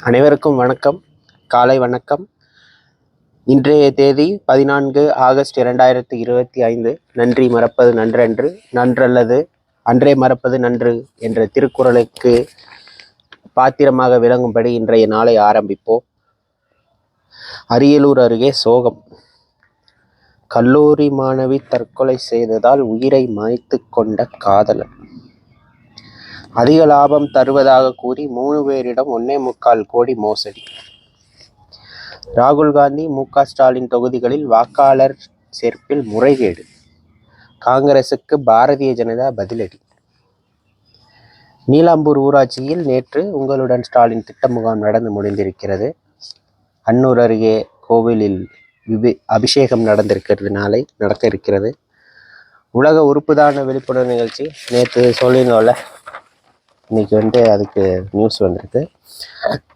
அனைவருக்கும் வணக்கம். காலை வணக்கம். இன்றைய தேதி பதினான்கு ஆகஸ்ட் இரண்டாயிரத்தி இருபத்தி ஐந்து. நன்றி மறப்பது நன்றன்று நன்றல்லது அன்றே மறப்பது நன்று என்ற திருக்குறளுக்கு பாத்திரமாக விளங்கும்படி இன்றைய நாளை ஆரம்பிப்போம். அரியலூர் அருகே சோகம். கல்லூரி மாணவி தற்கொலை செய்ததால் உயிரை மாய்த்து கொண்ட காதலன். அதிக லாபம் தருவதாக கூறி மூணு பேரிடம் ஒன்னே முக்கால் கோடி மோசடி. ராகுல் காந்தி மு க ஸ்டாலின் தொகுதிகளில் வாக்காளர் சேர்ப்பில் முறைகேடு. காங்கிரசுக்கு பாரதிய ஜனதா பதிலடி. நீலாம்பூர் ஊராட்சியில் நேற்று உங்களுடன் ஸ்டாலின் திட்ட முகாம் நடந்து முடிந்திருக்கிறது. அன்னூர் அருகே கோவிலில் விபி அபிஷேகம் நடந்திருக்கிறது. நாளை நடக்க இருக்கிறது உலக உறுப்புதான விழிப்புணர்வு நிகழ்ச்சி. நேற்று சொல்லியிருந்தோம்ல இன்னைக்கு வந்து அதுக்கு நியூஸ் வந்திருக்கு.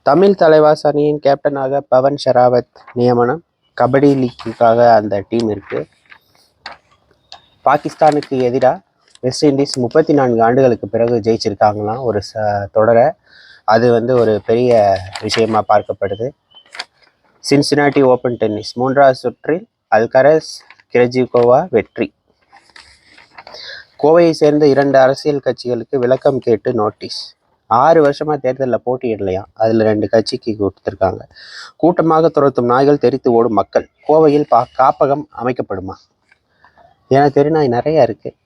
தமிழ் தலைவாஸ் அணியின் கேப்டனாக பவன் ஷராவத் நியமனம் கபடி லீக்குக்காக அந்த டீம் இருக்குது பாகிஸ்தானுக்கு எதிராக வெஸ்ட் இண்டீஸ் முப்பத்தி நான்கு ஆண்டுகளுக்கு பிறகு ஜெயிச்சிருக்காங்களாம் ஒரு ச தொடரை. அது வந்து ஒரு பெரிய விஷயமாக பார்க்கப்படுது. சின்சினாட்டி ஓப்பன் டென்னிஸ் மூன்றாவது சுற்றில் அல்கரஸ் கிரஜிகோவா வெற்றி. கோவையை சேர்ந்த இரண்டு அரசியல் கட்சிகளுக்கு விளக்கம் கேட்டு நோட்டீஸ் ஆறு வருஷமா தேர்தலில் போட்டியிடலையா அதில் ரெண்டு கட்சிக்கு கொடுத்துருக்காங்க. கூட்டமாக துரத்தும் நாய்கள் தெரித்து ஓடும் மக்கள். கோவையில் பா காப்பகம் அமைக்கப்படுமா? ஏன்னா தெருநாய் நிறையா இருக்குது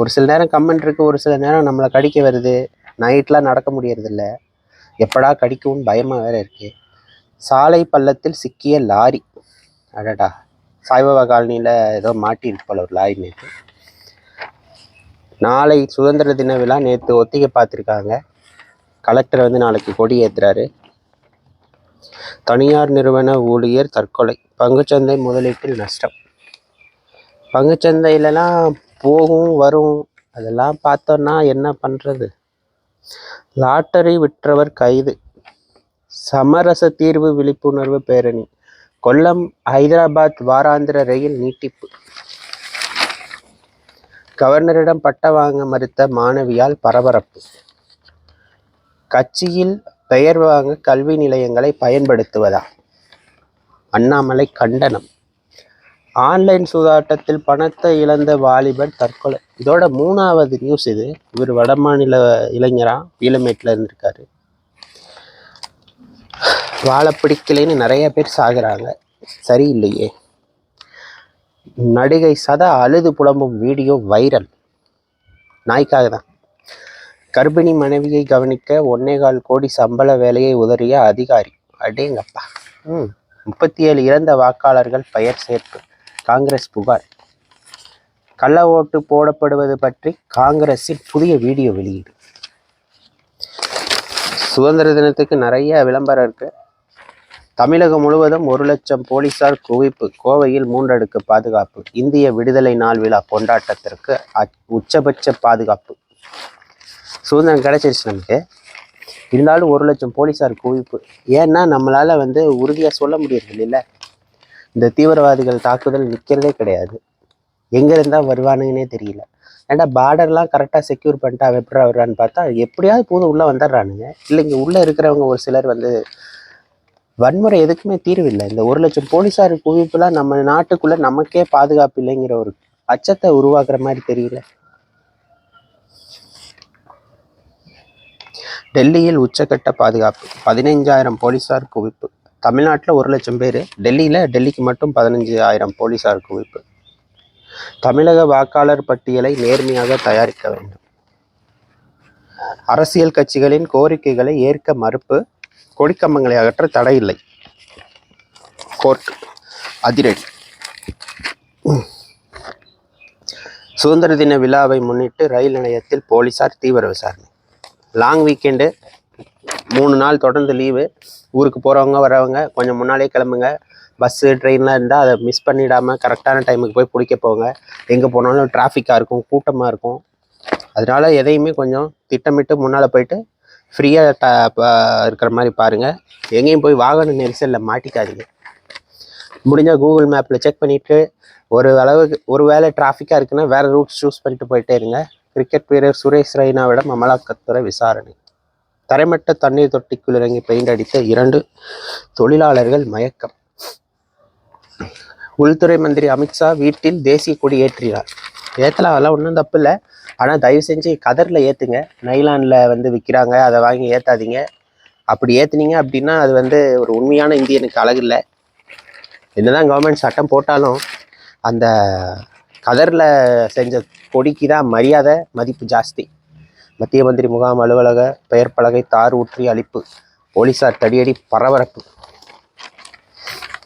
ஒரு சில நேரம் கமெண்ட் இருக்குது ஒரு சில நேரம் நம்மளை கடிக்க வருது. நைட்லாம் நடக்க முடியறதில்ல. எப்படா கடிக்கும்னு பயமாக வேற இருக்குது சாலை பள்ளத்தில் சிக்கிய லாரி. அடடா. சாய்பாபா காலனியில் ஏதோ மாட்டிருக்கு போல ஒரு லாரி நேற்று நாளை சுதந்திர தின விழா நேற்று ஒத்திகை பார்த்துருக்காங்க. கலெக்டர் வந்து நாளைக்கு கொடி ஏற்றுறாரு தனியார் நிறுவன ஊழியர் தற்கொலை பங்குச்சந்தை முதலீட்டில் நஷ்டம். பங்குச்சந்தையிலலாம் போகும் வரும் அதெல்லாம் பார்த்தோன்னா என்ன பண்ணுறது லாட்டரி விற்றவர் கைது. சமரச தீர்வு விழிப்புணர்வு பேரணி. கொல்லம் ஹைதராபாத் வாராந்திர ரயில் நீட்டிப்பு. கவர்னரிடம் பட்ட வாங்க மறுத்த மாணவியால் பரபரப்பு. கட்சியில் பெயர் வாங்க கல்வி நிலையங்களை பயன்படுத்துவதா? அண்ணாமலை கண்டனம். ஆன்லைன் சூதாட்டத்தில் பணத்தை இழந்த வாலிபர் தற்கொலை. இதோட மூணாவது நியூஸ் இது. இவர் வடமாநில இளைஞரா? பீலமேட்டில் இருந்திருக்காரு. வாழ பிடிக்கலைன்னு நிறைய பேர் சாகுறாங்க. சரியில்லையே. நடிகை சதா அழுது புலம்பும் வீடியோ வைரல். நாய்க்காக தான் கர்ப்பிணி மனைவியை கவனிக்க ஒன்னேகால் கோடி சம்பள வேலையை உதறிய அதிகாரி. அடேங்கப்பா. ம் முப்பத்தி ஏழு இறந்த வாக்காளர்கள் பெயர் சேர்ப்பு. காங்கிரஸ் புகார். கள்ள ஓட்டு போடப்படுவது பற்றி காங்கிரஸின் புதிய வீடியோ வெளியீடு. சுதந்திர தினத்துக்கு நிறைய விளம்பரம் இருக்குது தமிழகம் முழுவதும் ஒரு லட்சம் போலீசார் குவிப்பு கோவையில் மூன்றடுக்கு பாதுகாப்பு இந்திய விடுதலை நாள் விழா கொண்டாட்டத்திற்கு அ- உச்சபட்ச பாதுகாப்பு. சுதந்திரம் கிடைச்சிருச்சு நமக்கு. இருந்தாலும் ஒரு லட்சம் போலீசார் குவிப்பு. ஏன்னா நம்மளால் வந்து உறுதியாக சொல்ல முடியறது இல்லை. இந்த தீவிரவாதிகள் தாக்குதல் நிற்கிறதே கிடையாது. எங்கே இருந்தால் வருவானுங்கன்னே தெரியல. ஏன்டா பார்டர்லாம் கரெக்டாக செக்யூர் பண்ணிட்டா அவன் எப்படி வர்றான்னு பார்த்தா எப்படியாவது போதும் உள்ளே வந்துடுறானுங்க. இல்லை இங்கே உள்ளே இருக்கிறவங்க ஒரு சிலர் வந்து வன்முறை எதுக்குமே தீர்வு இல்லை இந்த ஒரு லட்சம் போலீஸார் குவிப்புலாம் நம்ம நாட்டுக்குள்ள நமக்கே பாதுகாப்பு இல்லைங்கிற ஒரு அச்சத்தை உருவாக்குற மாதிரி தெரியல. டெல்லியில் உச்சக்கட்ட பாதுகாப்பு. பதினைஞ்சாயிரம் போலீசார் குவிப்பு. தமிழ்நாட்டில் ஒரு லட்சம் பேர் டெல்லியில் டெல்லிக்கு மட்டும் பதினஞ்சு ஆயிரம் போலீசார் குவிப்பு. தமிழக வாக்காளர் பட்டியலை நேர்மையாக தயாரிக்க வேண்டும். அரசியல் கட்சிகளின் கோரிக்கைகளை ஏற்க மறுப்பு கொடிக்கம்பங்களை அகற்ற தடை இல்லை கோர்ட் அதிரடி. சுதந்திர தின விழாவை முன்னிட்டு ரயில் நிலையத்தில் போலீசார் தீவிர விசாரணை. லாங் வீக்கெண்டு மூணு நாள் தொடர்ந்து லீவு ஊருக்கு போகிறவங்க வரவங்க கொஞ்சம் முன்னாலே கிளம்புங்க. பஸ்ஸு ட்ரெயின்லாம் இருந்தால் அதை மிஸ் பண்ணிடாமல் கரெக்டான டைமுக்கு போய் பிடிக்க போங்க. எங்கே போனாலும் டிராஃபிக்காக இருக்கும் கூட்டமாக இருக்கும். அதனால எதையுமே கொஞ்சம் திட்டமிட்டு முன்னால் போயிட்டு ஃப்ரீயாக ட இருக்கிற மாதிரி பாருங்கள் எங்கேயும் போய் வாகன நெரிசலில் மாட்டிக்காதீங்க. முடிஞ்சால் கூகுள் மேப்பில் செக் பண்ணிவிட்டு ஒரு அளவுக்கு ஒரு வேளை டிராஃபிக்காக இருக்குன்னா வேறு ரூட் சூஸ் பண்ணிட்டு போயிட்டே இருங்க. கிரிக்கெட் வீரர் சுரேஷ் ரெய்னாவிடம் அமலாக்கத்துறை விசாரணை. தரைமட்ட தண்ணீர் தொட்டிக்குள் இறங்கி பெயிண்ட் அடித்த இரண்டு தொழிலாளர்கள் மயக்கம். உள்துறை மந்திரி அமித்ஷா வீட்டில் தேசிய கொடி ஏற்றினார். ஏற்றலாம் அதெல்லாம் ஒன்றும் தப்பு இல்லை ஆனால் தயவு செஞ்சு கதரில் ஏற்றுங்க நைலானில் வந்து விற்கிறாங்க அதை வாங்கி ஏற்றாதீங்க அப்படி ஏற்றுனீங்க அப்படின்னா அது வந்து ஒரு உண்மையான இந்தியனுக்கு அழகில்லை என்னதான் கவர்மெண்ட் சட்டம் போட்டாலும் அந்த கதரில் செஞ்ச கொடிக்கு தான் மரியாதை மதிப்பு ஜாஸ்தி. மத்திய மந்திரி முகாம் அலுவலக பெயர் பலகை தார் ஊற்றி அழிப்பு போலீசார் தடியடி பரபரப்பு.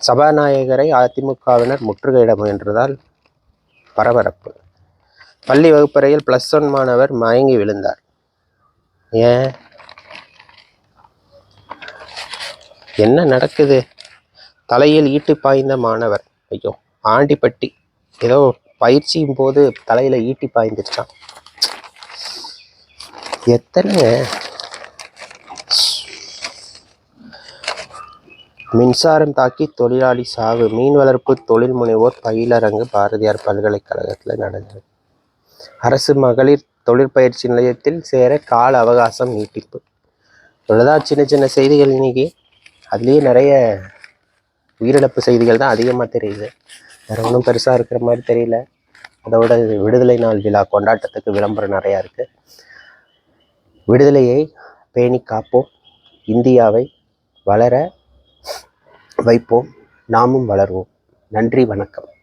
சபாநாயகரை அதிமுகவினர் முற்றுகையிட முயன்றதால் பரபரப்பு. பள்ளி வகுப்பறையில் பிளஸ் ஒன் மாணவர் மயங்கி விழுந்தார். ஏன்? என்ன நடக்குது? தலையில் ஈட்டு பாய்ந்த மாணவர். ஐயோ ஆண்டிப்பட்டி. ஏதோ பயிற்சியும் போது தலையில் ஈட்டி பாய்ந்துருச்சான் எத்தனை மின்சாரம் தாக்கி தொழிலாளி சாவு மீன் வளர்ப்பு தொழில் முனைவோர் பயிலரங்கு பாரதியார் பல்கலைக்கழகத்தில் நடந்தது. அரசு மகளிர் தொழிற்பயிற்சி நிலையத்தில் சேர கால அவகாசம் நீட்டிப்பு. இவ்வளோதான் சின்ன சின்ன செய்திகள் இன்னைக்கு. அதுலேயே நிறைய உயிரிழப்பு செய்திகள் தான் அதிகமாக தெரியுது. வேற ஒன்றும் பெருசாக இருக்கிற மாதிரி தெரியல. அதோட விடுதலை நாள் விழா கொண்டாட்டத்துக்கு விளம்பரம் நிறையா இருக்குது விடுதலையை பேணி காப்போம். இந்தியாவை வளர வைப்போம். நாமும் வளர்வோம். நன்றி வணக்கம்.